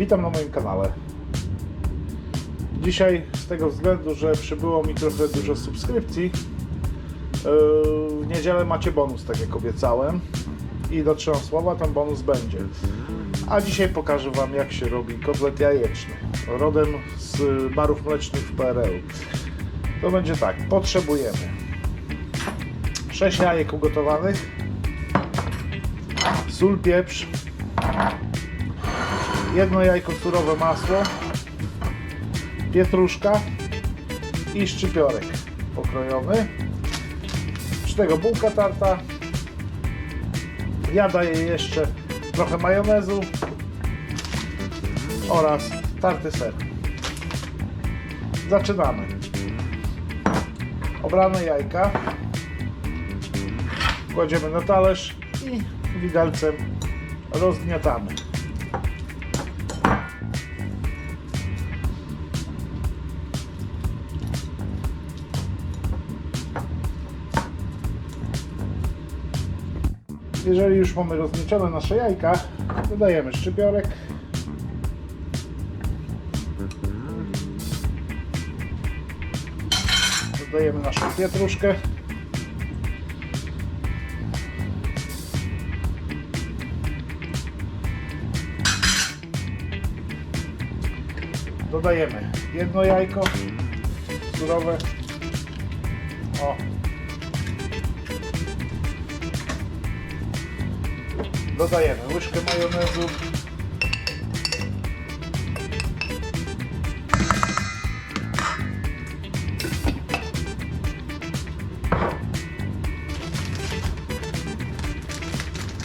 Witam na moim kanale. Dzisiaj z tego względu, że przybyło mi trochę dużo subskrypcji, yy, w niedzielę macie bonus, tak jak obiecałem. I dotrzymam słowa, ten bonus będzie. A dzisiaj pokażę Wam, jak się robi kotlet jajeczny. Rodem z barów mlecznych w PRL. To będzie tak, potrzebujemy 6 jajek ugotowanych, sól, pieprz, jedno jajko surowe masło, pietruszka i szczypiorek pokrojowy. Z tego bułka tarta. Ja daję jeszcze trochę majonezu oraz tarty ser. Zaczynamy. Obrane jajka kładziemy na talerz i widelcem rozgniatamy. Jeżeli już mamy rozgniecione nasze jajka, dodajemy szczypiorek. Dodajemy naszą pietruszkę. Dodajemy jedno jajko surowe. O. Dodajemy łyżkę majonezu.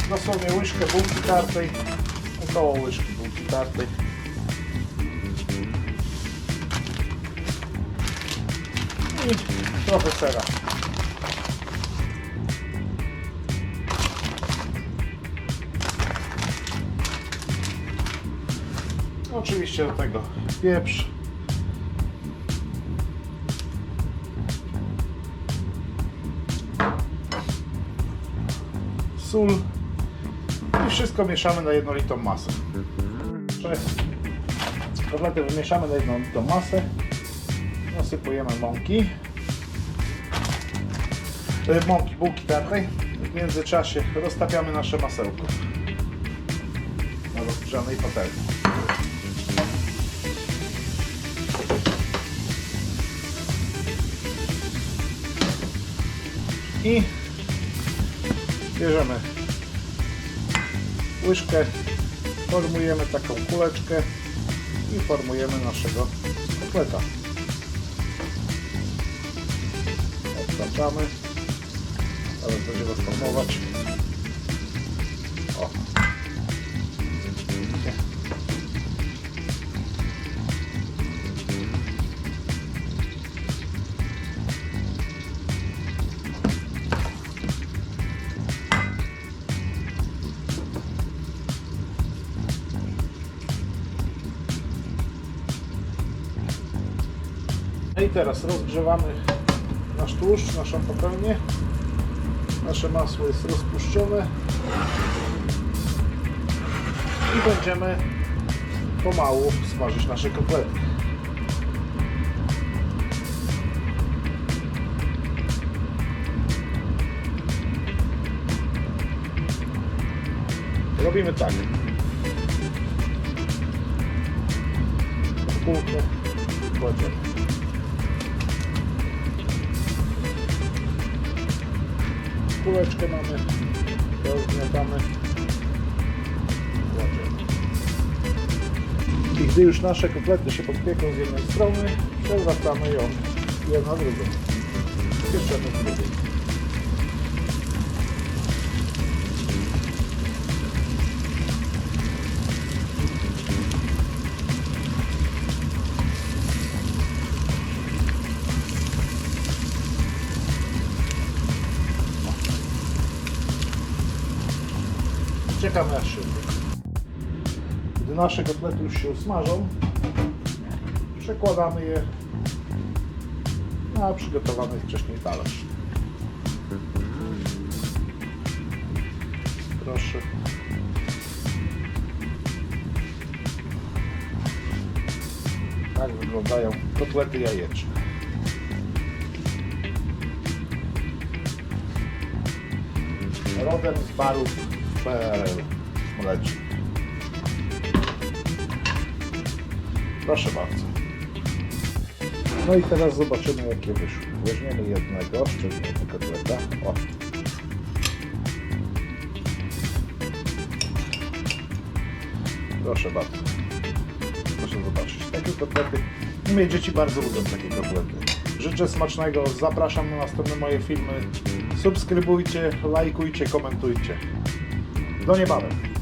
Dosłownie łyżkę bułki tartej, około łyżki bułki tartej. i trochę sera. Oczywiście do tego pieprz. Sól i wszystko mieszamy na jednolitą masę. Kotlety wymieszamy na jednolitą masę. Nasypujemy mąki. Mąki, bułki tartej. W międzyczasie roztapiamy nasze masełko na rozgrzanej patelni. I bierzemy łyżkę, formujemy taką kuleczkę i formujemy naszego kotleta. Odtaczamy. Teraz będziemy formować. O. No i teraz rozgrzewamy nasz tłuszcz, naszą patelnię. Nasze masło jest rozpuszczone. I będziemy pomału smażyć nasze kotlety. Robimy tak. Kulkę kładziemy. Kuleczkę mamy, rozgniatamy. I gdy już nasze kotlety się podpieką z jednej strony, przewracamy ją jedną na drugą. Pieczemy z drugiej. Aż się upieką. Gdy nasze kotlety już się usmażą, przekładamy je na przygotowany wcześniej talerz. Proszę. Tak wyglądają kotlety jajeczne. Rodem z barów PRL mlecznych. Proszę bardzo. No i teraz zobaczymy jakie wyszły. Weźmiemy jednego, szczególnie kotleta. O. Proszę bardzo. Proszę zobaczyć. Takie kotlety. Moje dzieci bardzo lubią takie kotlety. Życzę smacznego. Zapraszam na następne moje filmy. Subskrybujcie, lajkujcie, komentujcie. Do niebawem.